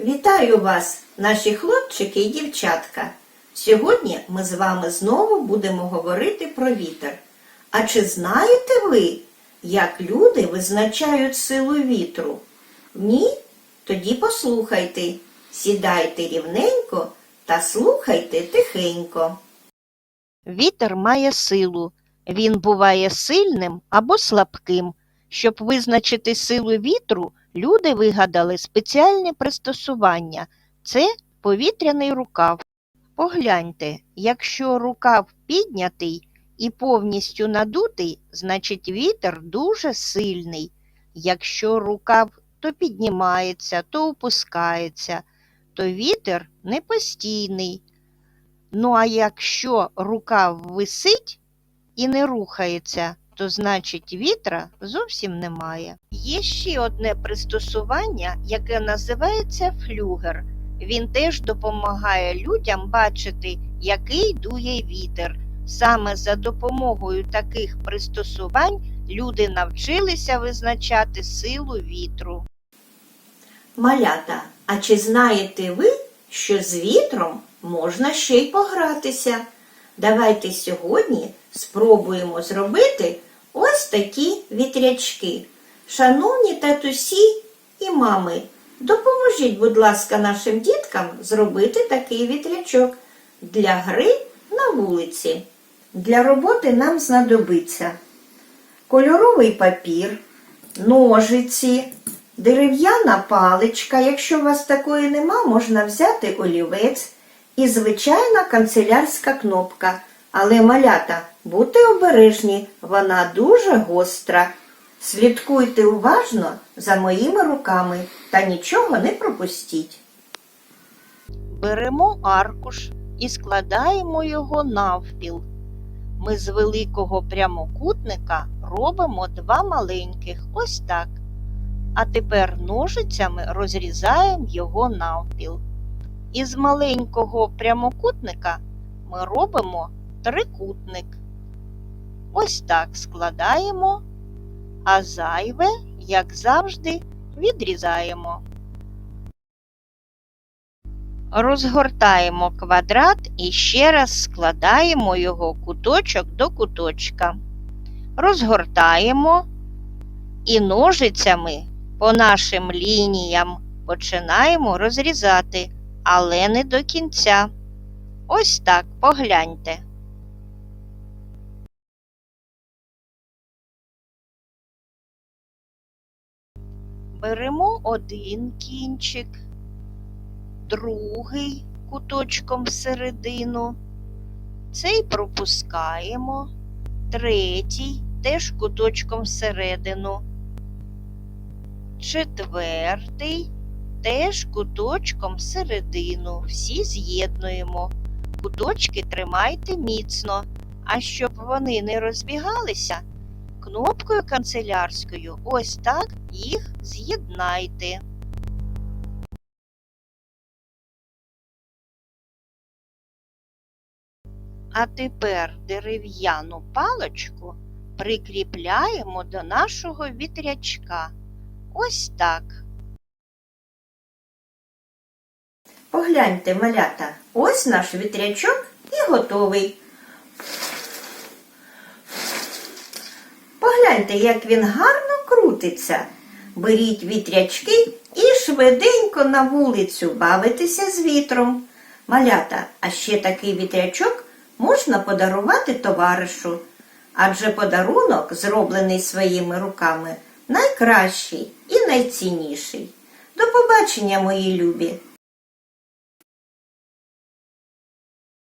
Вітаю вас, наші хлопчики і дівчатка. Сьогодні ми з вами знову будемо говорити про вітер. А чи знаєте ви, як люди визначають силу вітру? Ні? Тоді послухайте, сідайте рівненько та слухайте тихенько. Вітер має силу. Він буває сильним або слабким. Щоб визначити силу вітру, люди вигадали спеціальне пристосування це повітряний рукав. Погляньте, якщо рукав піднятий і повністю надутий, значить вітер дуже сильний. Якщо рукав то піднімається, то опускається, то вітер непостійний. Ну а якщо рукав висить і не рухається, то значить вітра зовсім немає. Є ще одне пристосування, яке називається флюгер. Він теж допомагає людям бачити, який дує вітер. Саме за допомогою таких пристосувань люди навчилися визначати силу вітру. Малята, а чи знаєте ви, що з вітром можна ще й погратися? Давайте сьогодні спробуємо зробити ось такі вітрячки. Шановні татусі і мами, допоможіть, будь ласка, нашим діткам зробити такий вітрячок для гри на вулиці. Для роботи нам знадобиться кольоровий папір, ножиці, дерев'яна паличка. Якщо у вас такої нема, можна взяти олівець і звичайна канцелярська кнопка. Але малята, будьте обережні, вона дуже гостра. Слідкуйте уважно за моїми руками та нічого не пропустіть. Беремо аркуш і складаємо його навпіл. Ми з великого прямокутника робимо два маленьких, ось так. А тепер ножицями розрізаємо його навпіл. Із маленького прямокутника ми робимо трикутник. Ось так складаємо, а зайве, як завжди, відрізаємо. Розгортаємо квадрат і ще раз складаємо його куточок до куточка. Розгортаємо і ножицями по нашим лініям починаємо розрізати, але не до кінця. Ось так погляньте. Беремо один кінчик, другий куточком всередину, цей пропускаємо, третій теж куточком всередину, четвертий теж куточком всередину. Всі з'єднуємо. Куточки тримайте міцно, а щоб вони не розбігалися, кнопкою канцелярською ось так їх з'єднайте. А тепер дерев'яну паличку прикріпляємо до нашого вітрячка. Ось так. Погляньте, малята, ось наш вітрячок і готовий. Погляньте, як він гарно крутиться. Беріть вітрячки і швиденько на вулицю бавитися з вітром. Малята, а ще такий вітрячок можна подарувати товаришу, адже подарунок, зроблений своїми руками, найкращий і найцінніший. До побачення, мої любі!